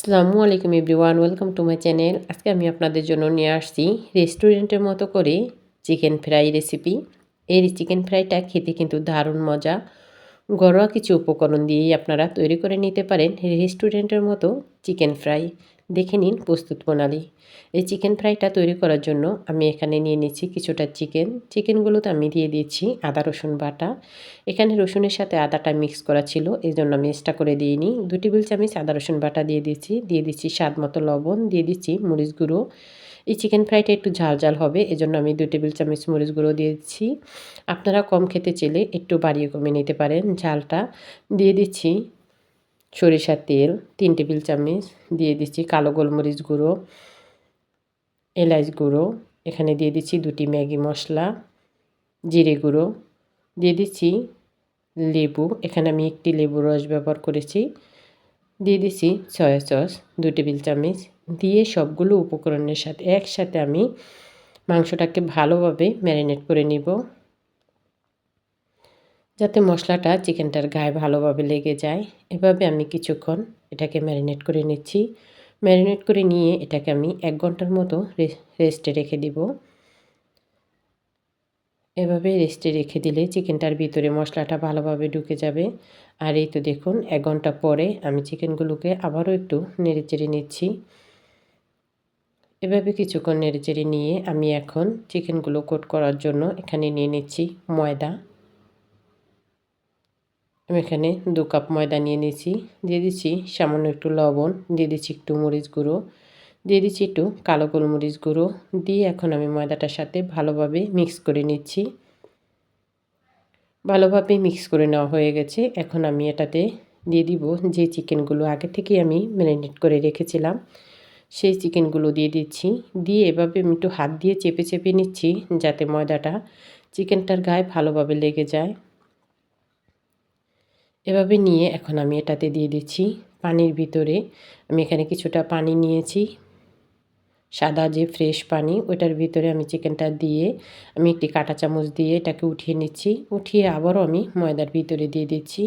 আসসালামু আলাইকুম everyone, welcome to my channel. আজকে আমি আপনাদের জন্য নিয়ে আসছি রেস্টুরেন্টের মতো করে চিকেন ফ্রাই রেসিপি। এই চিকেন ফ্রাইটা খেতে কিন্তু দারুণ মজা। ঘরোয়া কিছু উপকরণ দিয়েই আপনারা তৈরি করে নিতে পারেন রেস্টুরেন্টের মতো চিকেন ফ্রাই। দেখে নিন প্রস্তুত প্রণালী। এই চিকেন ফ্রাইটা তৈরি করার জন্য আমি এখানে নিয়ে নিচ্ছি কিছুটা চিকেন। চিকেনগুলোতে আমি দিয়ে দিচ্ছি আদা, রসুন বাটা। এখানে রসুনের সাথে আদাটা মিক্স করা ছিল এই জন্য আমি এক্সট্রা করে দিইনি। দু টেবিল চামচ আদা, রসুন বাটা দিয়ে দিচ্ছি। দিয়ে দিচ্ছি স্বাদ মতো লবণ, দিয়ে দিচ্ছি মরিচ গুঁড়ো। এই চিকেন ফ্রাইটা একটু ঝাল ঝাল হবে, এজন্য আমি দু টেবিল চামচ মরিচ গুঁড়ো দিয়েছি আপনারা কম খেতে চেলে একটু বাড়িয়ে কমিয়ে নিতে পারেন ঝালটা। দিয়ে দিচ্ছি সরিষার তেল, তিন টেবিল চামচ দিয়ে দিচ্ছি কালো গোলমরিচ গুঁড়ো এলাচ গুঁড়ো, এখানে দিয়ে দিচ্ছি দুটি ম্যাগি মশলা, জিরে গুঁড়ো, দিয়ে দিচ্ছি লেবু, এখানে আমি একটি লেবু রস ব্যবহার করেছি, দিয়ে দিচ্ছি সয়া সস, দু টেবিল চামচ দিয়ে সবগুলো উপকরণের সাথে একসাথে আমি মাংসটাকে ভালোভাবে ম্যারিনেট করে নিব। যাতে মশলাটা চিকেনটার গায়ে ভালোভাবে লেগে যায়। এভাবে আমি কিছুক্ষণ এটাকে ম্যারিনেট করে নিচ্ছি। ম্যারিনেট করে নিয়ে এটাকে আমি এক ঘণ্টার মতো রেস্টে রেখে দিব। এভাবে রেস্টে রেখে দিলে চিকেনটার ভিতরে মশলাটা ভালোভাবে ঢুকে যাবে। আর এই তো দেখুন, এক ঘণ্টা পরে আমি চিকেনগুলোকে আবারও একটু নেড়ে চেড়ে নিচ্ছি। এভাবে কিছুক্ষণ নেড়ে চেড়ে নিয়ে আমি এখন চিকেনগুলো কোট করার জন্য এখানে নিয়ে নিচ্ছি ময়দা। আমি এখানে দু কাপ ময়দা নিয়ে নিয়েছি। দিয়ে দিচ্ছি সামান্য একটু লবণ, দিয়ে দিচ্ছি একটু মরিচ গুঁড়ো, দিয়ে দিচ্ছি একটু কালো গোলমরিচ গুঁড়ো। দিয়ে এখন আমি ময়দাটার সাথে ভালোভাবে মিক্স করে নিচ্ছি। ভালোভাবে মিক্স করে নেওয়া হয়ে গেছে। এখন আমি এটাতে দিয়ে দিব যে চিকেনগুলো আগে থেকে আমি ম্যারিনেট করে রেখেছিলাম, সেই চিকেনগুলো দিয়ে দিচ্ছি। দিয়ে এভাবে আমি একটু হাত দিয়ে চেপে চেপে নিচ্ছি যাতে ময়দাটা চিকেনটার গায়ে ভালোভাবে লেগে যায়। এভাবে নিয়ে এখন আমি এটাতে দিয়ে দিচ্ছি পানির ভিতরে। আমি এখানে কিছুটা পানি নিয়েছি। সাদা যে ফ্রেশ পানি ওইটার ভিতরে আমি চিকেনটা দিয়ে আমি একটি কাঁটা চামচ দিয়ে এটাকে উঠিয়ে নিচ্ছি। উঠিয়ে আবারও আমি ময়দার ভিতরে দিয়ে দিচ্ছি।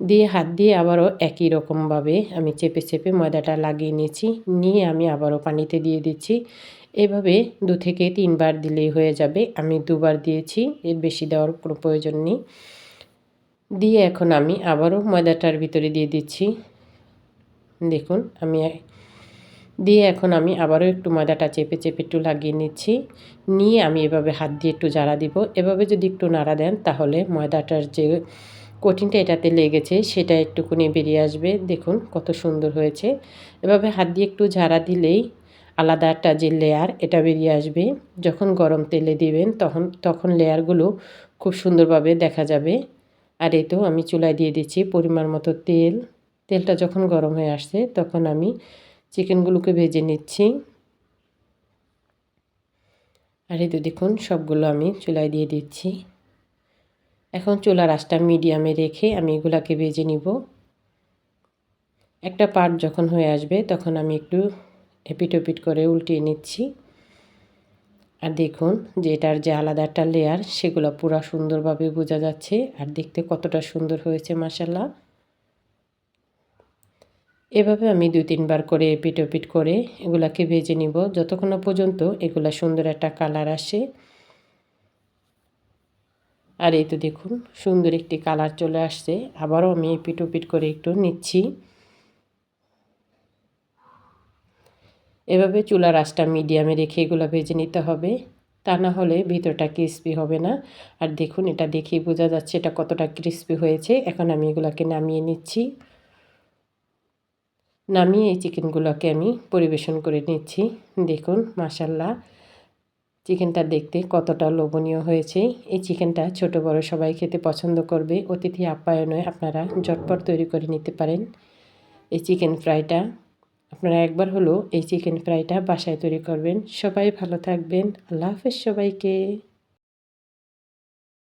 দিয়ে হাত দিয়ে আবারও একই রকমভাবে আমি চেপে চেপে ময়দাটা লাগিয়ে নিয়েছি। নিয়ে আমি আবারও পানিতে দিয়ে দিচ্ছি। এভাবে দু থেকে তিনবার দিলেই হয়ে যাবে। আমি দুবার দিয়েছি, এর বেশি দেওয়ার কোনো প্রয়োজন নেই। দিয়ে এখন আমি আবারও ময়দাটার ভিতরে দিয়ে দিচ্ছি। দেখুন, আমি দিয়ে এখন আমি আবারও একটু ময়দাটা চেপে চেপে একটু লাগিয়ে নিচ্ছি। নিয়ে আমি এভাবে হাত দিয়ে একটু জারা দিব। এভাবে যদি একটু নাড়া দেন, তাহলে ময়দাটার যে কঠিনটা এটাতে লেগেছে, সেটা একটুকুনি বেরিয়ে আসবে। দেখুন, কত সুন্দর হয়েছে। এভাবে হাত দিয়ে একটু ঝাড়া দিলেই আলাদা একটা যে লেয়ার এটা বেরিয়ে আসবে। যখন গরম তেলে দিবেন, তখন তখন লেয়ারগুলো খুব সুন্দরভাবে দেখা যাবে। আর এই তো আমি চুলায় দিয়ে দিচ্ছি পরিমাণ মতো তেল। তেলটা যখন গরম হয়ে আসছে তখন আমি চিকেনগুলোকে ভেজে নিচ্ছি। আর এই তো দেখুন সবগুলো আমি চুলায় দিয়ে দিচ্ছি। এখন চুলার আঁচটা মিডিয়ামে রেখে আমি এগুলাকে ভেজে নিব। একটা পার্ট যখন হয়ে আসবে তখন আমি একটু এপিট ওপিট করে উল্টিয়ে নিচ্ছি। আর দেখুন যে এটার যে আলাদা একটা লেয়ার সেগুলো পুরো সুন্দরভাবে বোঝা যাচ্ছে আর দেখতে কতটা সুন্দর হয়েছে মাসাল্লাহ এভাবে আমি দুই তিনবার করে এপিট ওপিট করে এগুলাকে ভেজে নিব। যতক্ষণ পর্যন্ত এগুলা সুন্দর একটা কালার আসে। আর এই তো দেখুন সুন্দর একটি কালার চলে আসছে। আবারও আমি এপিট ওপিট করে একটু নিচ্ছি। এভাবে চুলার আঁচটা মিডিয়ামে রেখে এগুলো ভেজে নিতে হবে। তা না হলে ভিতরটা ক্রিসপি হবে না। আর দেখুন, এটা দেখেই বোঝা যাচ্ছে এটা কতটা ক্রিসপি হয়েছে। এখন আমি এগুলোকে নামিয়ে নিচ্ছি। নামিয়ে এই চিকেনগুলোকে আমি পরিবেশন করে নিচ্ছি। দেখুন মাসাল্লাহ চিকেনটা দেখতে কতটা লোভনীয় হয়েছে। এই চিকেনটা ছোট, বড় সবাই খেতে পছন্দ করবে। অতিথি আপ্যায়নে আপনারা ঝটপট তৈরি করে নিতে পারেন। এই চিকেন ফ্রাইটা আপনারা একবার হলো এই চিকেন ফ্রাইটা বাসায় তৈরি করবেন। সবাই ভালো থাকবেন। আল্লাহ হাফেজ সবাইকে।